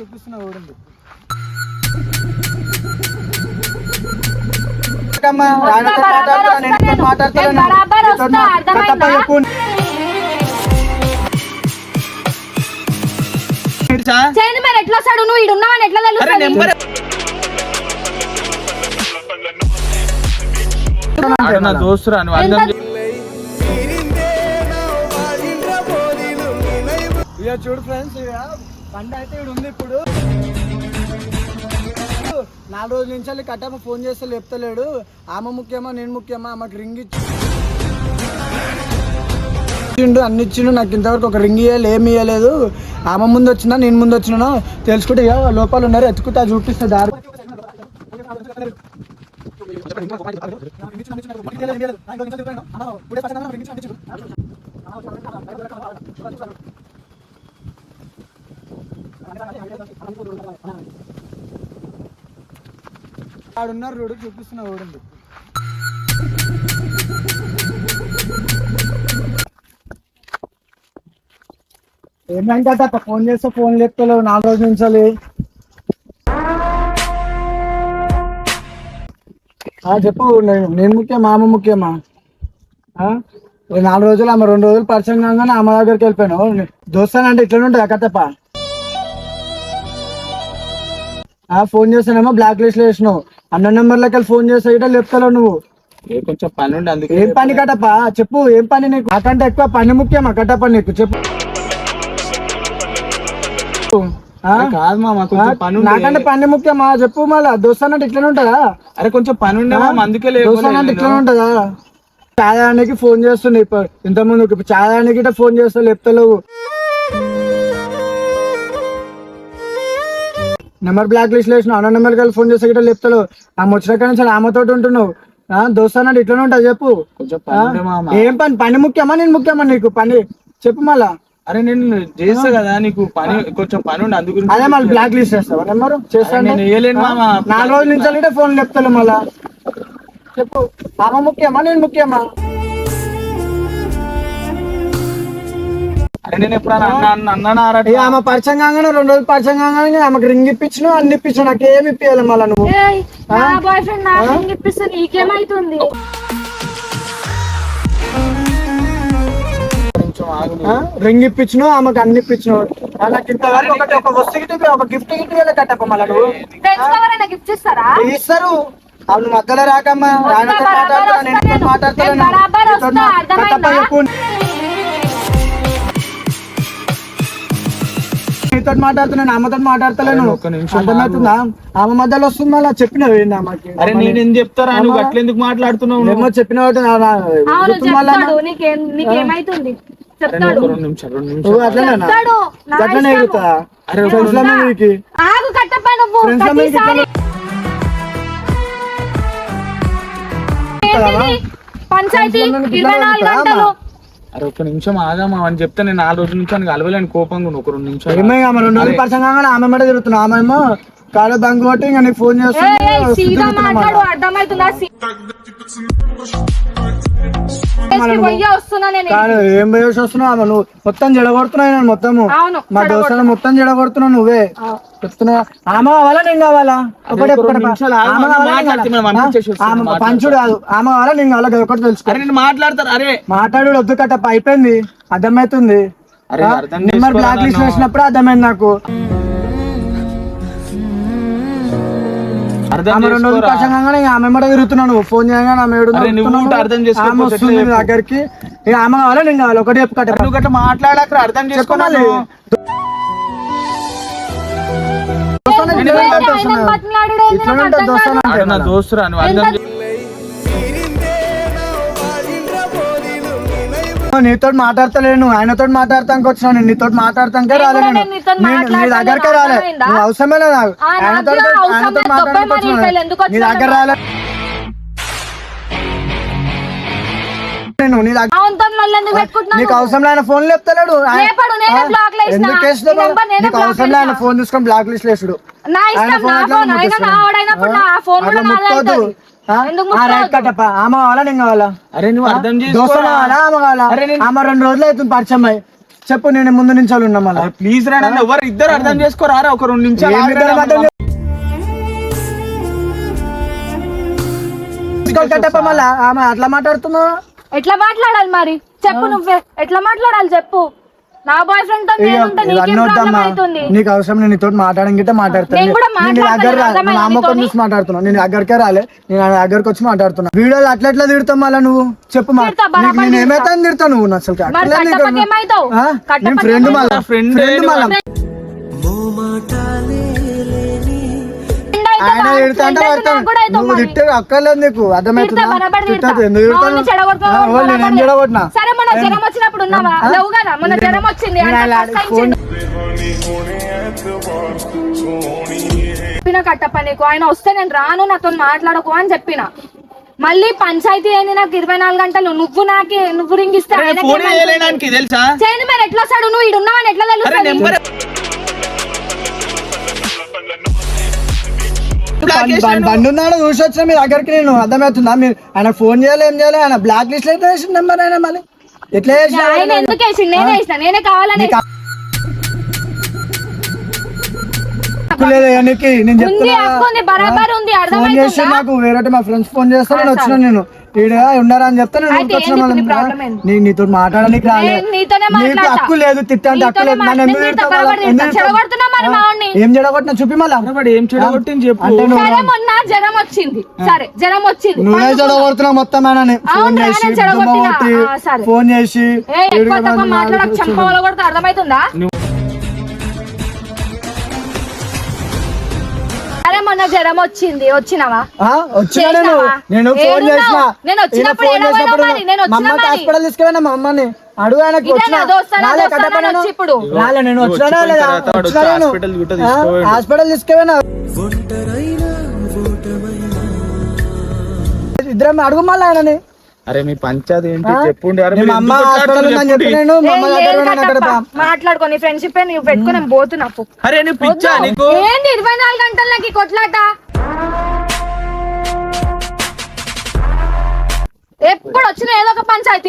చూపిస్తున్నా అర్థమైందా? చేయండి మరి ఎట్లా వస్తాడు నువ్వు? ఇడు ఉన్నావని ఎట్లా తెలుస్తుంది దోస్తురా నువ్వు అర్థం చూడు ఫ్రెండ్స్ ఇక బండి అయితే ఇక్కడ ఉంది ఇప్పుడు. నాలుగు రోజుల నుంచి వెళ్ళి కట్టమ్మ ఫోన్ చేస్తే చెప్తలేడు ఆమె ముఖ్యమా నేను ముఖ్యమా? ఆమెకు రింగ్ ఇచ్చిండు అన్ని ఇచ్చిండు. నాకు ఇంతవరకు ఒక రింగ్ ఇవ్వాలి ఏమి ఇవ్వలేదు ఆమె ముందు వచ్చినా నేను ముందు వచ్చినా తెలుసుకుంటే ఇక లోపల ఉన్నారు ఎత్తుకుంటా చూపిస్తా దారి. ఆడున్నారు రోడ్డు చూపిస్తున్నా ఉంది. ఏంటంటే అట్ట ఫోన్ చేస్తే ఫోన్ లేపుతలేవు. నాలుగు రోజుల నుంచి ఆ, చెప్పు నేను ముఖ్యమా? ఆమె ముఖ్యమా? నాలుగు రోజులు ఆమె రెండు రోజులు పరిచయం కాగానే ఆమె దగ్గరికి వెళ్ళిపోయాను దోస్తానంటే ఇట్లా ఉంటుంది అక్కతప్ప ఆ ఫోన్ చేస్తానేమో బ్లాక్ లిస్ట్లో వేసినావు అన్న నెంబర్లకి వెళ్ళి ఫోన్ చేస్తే ఇట్లా లేపుతలేవు నువ్వు. ఏ కొంచెం పని ఉండి అందుకే ఏం పని కట్టప్ప చెప్పు ఏం పని నీకు? నాకంటే ఎక్కువ పని ముఖ్యమా కట్టప్ప నీకు? చెప్పు. ఆ? కాదు మామ కొంచెం పని ఉండే. నాకంటే పని ముఖ్యమా? చెప్పు మళ్ళా. దోస్తానంటే ఇట్లనే ఉంటుందా? అరే కొంచెం పని ఉండే మామ అందుకే దోస్తానంటే ఇట్లనే ఉంటుందా? చాయానికి ఫోన్ చేస్తుండే ఇప్పుడు ఇంత ముందు ఇప్పుడు చాయానికి ఫోన్ చేస్తా లేపుతలేవు. నెంబర్ బ్లాక్ లిస్ట్ వేసిన అన్న నెంబర్ కలిసి ఫోన్ చేస్తే గిట్ట లేపుతలేవు ఆమె వచ్చిన కానీ సరే ఆమెతో ఉంటున్నావు. ఆ, దోస్తానంటే ఇట్లనే ఉంటుంది చెప్పు. ఏం పని? పని ముఖ్యమా? నేను ముఖ్యమా నీకు? పని చెప్పు మళ్ళా. అరే నేను చేస్తా కదా నీకు పని కొంచెం పని ఉండి అందు గురించి అదే మళ్ళీ బ్లాక్ లిస్ట్ వేస్తావా నెంబరు? చేస్తాను నేను వేయలేను మామ. నాలుగు రోజుల నుంచి ఫోన్ చెప్తాను మళ్ళా. చెప్పు. ఆమె ముఖ్యమా? నేను ముఖ్యమా? నేను ఎప్పుడన్నా అన్న అన్న అన్నానా రా ఏ ఆమె పరిచయం కాగానే రెండు రోజులు పరిచయం కాగానే ఆమెకు రింగ్ ఇప్పించిన అన్ని ఇప్పించిన నాకు ఏమి ఇప్పించాలి మళ్ళా నువ్వు. ఏయ్, నా బాయ్ ఫ్రెండ్ నాకు రింగ్ ఇప్పిస్తే నీకేమైతుంది? కొంచెం ఆగు. ఆ? రింగ్ ఇప్పించిన ఆమెకు అన్ని ఇప్పించిన నాకు ఇంతవరకు ఒకటి ఒక వస్తువు గిట్ట ఒక గిఫ్ట్ గిట్ వెళ్ళి కట్టప్ప మళ్ళా నువ్వు. ఫ్రెండ్స్ ఎవరైనా గిఫ్ట్ ఇస్తారా? ఇస్తారు. అవును మధ్యలో రాకమ్మా రానతో బరాబర్ మాట్లాడతా నేను వస్తా నీతో మాట్లాడతాను నేను బరాబర్ నీతో వస్తా, మా- అర్థమైందా? నీతో మాట్లాడుతున్నాను మాట్లాడతలేను. ఒక్క నిమిషం అర్థమవుతుందా? ఆమె మధ్యలో వస్తుంది మళ్ళీ చెప్పినవి అరే నేను ఏం చెప్తారా? నువ్వు అట్లా ఎందుకు మాట్లాడుతున్నావు? ఏమో చెప్పిన అట్లనే అరే ఫ్రెండ్స్లో మీకు ఫ్రెండ్స్లో మీకు? పంచాయతీ ఇరవై నాలుగు? గంటలు అరే ఒక్క నిమిషం ఆగామా అని చెప్తే నేను నాలుగు రోజుల నుంచి ఆయనకి అలవలేని కోపంగా. ఒక రెండు నిమిషాలు ఏమో ఆమె రెండు రోజులు పరిచయం కాగానే ఆమె మీద తిరుగుతున్నా? ఆమె ఏమో కాడ బంక్ కొట్టి ఇంకా నీకు ఫోన్ ఏయ్, కాదు ఏం పోయేసి వస్తున్నావు? ఆమె నువ్వు మొత్తం జడగొడుతున్నావు నేను మొత్తము. అవును మా దోస్తులను మొత్తం జడగొడుతున్నావు నువ్వే. చెప్తున్నా. ఆమె కావాలా నేను కావాలా? ఒకటి. పంచుడు కాదు. ఆమె కావాలా నేను కావాలా? అది ఒకటి తెలుసుకో. మాట్లాడతారు అరే. మాట్లాడు వద్దు కట్టప్ప. అయిపోయింది. అర్థమవుతుంది. అరే అర్థం నెంబర్ బ్లాక్ లిస్ట్ నన్ను. వేసినప్పుడు అర్థమైంది నాకు. ఆమె రెండు రోజులు ఆమె తిరుగుతున్నాను ఫోన్ చేయగానే ఆమె ఆమె వస్తుంది? దగ్గరికి. ఇక ఆమె కావాలా? నేను కావాలి? ఒకటి చెప్పు గట్ట మాట్లాడక అర్థం చేసుకోవాలి దోస్తాను నీతో మాట్లాడతలేను ఆయనతో మాట్లాడతానికి వచ్చినా నేను నీతో మాట్లాడతానికే నేను రాలే కూడా నేను. నేను నీతో నేను నీ మాట్లాడతాను, దగ్గరకే రాలే? నువ్వు అవసరమే లేదు ఆయనతో ఆయనతో. మాట్లాడడానికి వచ్చినా నీ దగ్గర రాలే. నేను నీ దగ్గర నీకు అవసరం లేని ఫోన్ లేపుతలేడు. ఎందుకు వేసినావు? నీకు అవసరం లేని. ఫోన్ తీసుకొని బ్లాక్ లిస్ట్ వేసుడు ఆయన ఫోన్ అట్లా ఆమె కావాలా నేను కావాలా? అరే నువ్వు అర్థం దోస్తులు చేసుకోరా కావాలా? ఆమె కావాలా? అరే నేను- ఆమె రెండు రోజులు అవుతుంది పరిచయం అయ్యి చెప్పు నేను ముందు నుంచి వాళ్ళు ఉన్నా మళ్ళీ. ప్లీజ్ రా నన్ను. ఎవరు ఇద్దరు అర్థం చేసుకోరారా ఒక రెండు నిమిషాలు ఆగురా నన్ను. కట్టప్ప మళ్ళా. ఆమె అట్లా మాట్లాడుతున్నావు ఎట్లా మాట్లాడాలి మరి? చెప్పు నువ్వే. ఎట్లా మాట్లాడాలి? చెప్పు. నా బాయ్ ఫ్రెండ్తో ఇక నేనుంటే నీకేం ఇవన్నీ ప్రాబ్లం వద్దమ్మా అవుతుంది నీకు అవసరం నేను నీతో మాట్లాడడం గిట్ట మాట్లాడతాను నేను కూడా నేను నీ దగ్గర రా-. చూసి మాట్లాడుతున్నా. నేను దగ్గరకే రాలే నేను ఆయన దగ్గరకు వచ్చి మాట్లాడుతున్నా. వీడియోలు అట్లా ఎట్లా తిడతావు మళ్ళా నువ్వు? చెప్పు మా. తిడతా, నేను తిడతా. ఏమైతే తిడతావు నువ్వు? అసలు ఫ్రెండ్? మళ్ళా. ఫ్రెండ్ మళ్ళా. ఆయన కాదు, తిడతా అంటే friend అయితే పడతాను నాకు కూడా అవుతావు నువ్వు. తిట్టే అక్కర్లేదు నీకు. అర్థమవుతుందా? తిడతా, బరాబర్ తిడతా. తిట్టదు ఎందుకు మా తిడతాను వాడిని చెడగొడతావు, ఆ, వాళ్ళు నేను ఏం బరాబర్ చెడగొట్టినా సరే మొన్న జ్వరం వచ్చినప్పుడు ఉన్నావా? లేవు కదా? మొన్న జ్వరం వచ్చింది చెప్పిన కట్టప్ప నీకు? ఆయన వస్తే నేను రాను నాతో మాట్లాడకు అని చెప్పిన. మళ్ళీ పంచాయతీ అయింది నాకు ఇరవై నాలుగు గంటలు. నువ్వు నాకే నువ్వు రింగిస్తే తెలుసా? చేయండి మరి ఎట్లా వస్తాడు? నువ్వు ఇడు ఉన్నావని ఎట్లా అరే తెలుస్తుంది నెంబర్ బండి- బండి- బండి ఉన్నాడు చూసి వచ్చిన మీ దగ్గరికి నేను. అర్థమవుతుందా? మీరు ఆయన ఫోన్ చేయాలి ఏం చేయాలి? ఆయన బ్లాక్ లిస్ట్ అయితే వేసిన నెంబర్ ఆయన మళ్ళీ. ఎట్లా వేసిన. నేనే కావాలని లేదా నీకు నేను ఉంది చెప్తున్నా హక్కు ఉంది బరాబర్ ఉంది ఫోన్ చేసి అర్థమవుతుందా నాకు వేరే మా ఫ్రెండ్స్ ఫోన్ చేస్తే నేను వచ్చిన నేను ఈడ ఉన్నారా అని చెప్తే నేను అయితే ఇప్పుడు problem నీతో మాట్లాడడానికి రాలే నేను నీతోనే నీకు మాట్లాడతా. హక్కు లేదు తిట్టంటే హక్కు నీతోనే లేదు నన్ను ఎందుకు మాట్లాడతా, తిడతావు బరాబర్ మళ్ళా? తిడతా. ఎందుకు తిడతావు? చెడగొడుతున్నా మరి ఆ? మా వాడిని. ఏం చెడగొట్టినా చూపి మళ్ళా వాడు ఏం చెడగొట్టింది చెప్పు అంటే నువ్వు సరే మొన్న జ్వరం వచ్చింది సరే జ్వరం వచ్చింది నువ్వే చెడగొడుతున్నావు మొత్తం ఆయనని ఫోన్ చేసి నేనే చెడగొట్టినా. దుమ్మ కొట్టి ఆ, సరే. ఫోన్ చేసి ఏ ఎక్కువ వీడియో తక్కువ కాల్ మాట్లాడక చేసి చంపవల కొడితే అర్థమవుతుందా అరే మొన్న జ్వరం వచ్చింది. వచ్చినావా? ఆ, వచ్చినా నేను. ఫోన్? చేసిన. నేను వచ్చినప్పుడు నేను మా అమ్మకి వచ్చినా మరి. హాస్పిటల్ తీసుకెళ్ళినా మా అమ్మని. అడుగు ఆయనకి వచ్చిన? ఇప్పుడు? రాలే నేను వచ్చినా లేదా? వచ్చినా హాస్పిటల్ తీసుకెళ్ళినా ఇద్దరం అడుగు మళ్ళీ ఆయనని. అరే మీ పంచాయతీ ఏంటి? చెప్పుండి అరే మీరు మా అమ్మ ఎందుకు కొట్లాడుతున్నారు చెప్పుండి. నేను మా ఏం అమ్మ లేదు దగ్గర ఉన్నాను అక్కడ కట్టప్ప. మాట్లాడుకో నీ ఫ్రెండ్షిప్ నువ్వు పెట్టుకో నేను పోతున్నా పో. అరే నీ పిచ్చా నీకు ఏంది ఇరవై నాలుగు గంటల నాకు ఈ కొట్లాట ఎప్పుడు వచ్చిన ఏదో ఒక పంచాయతీ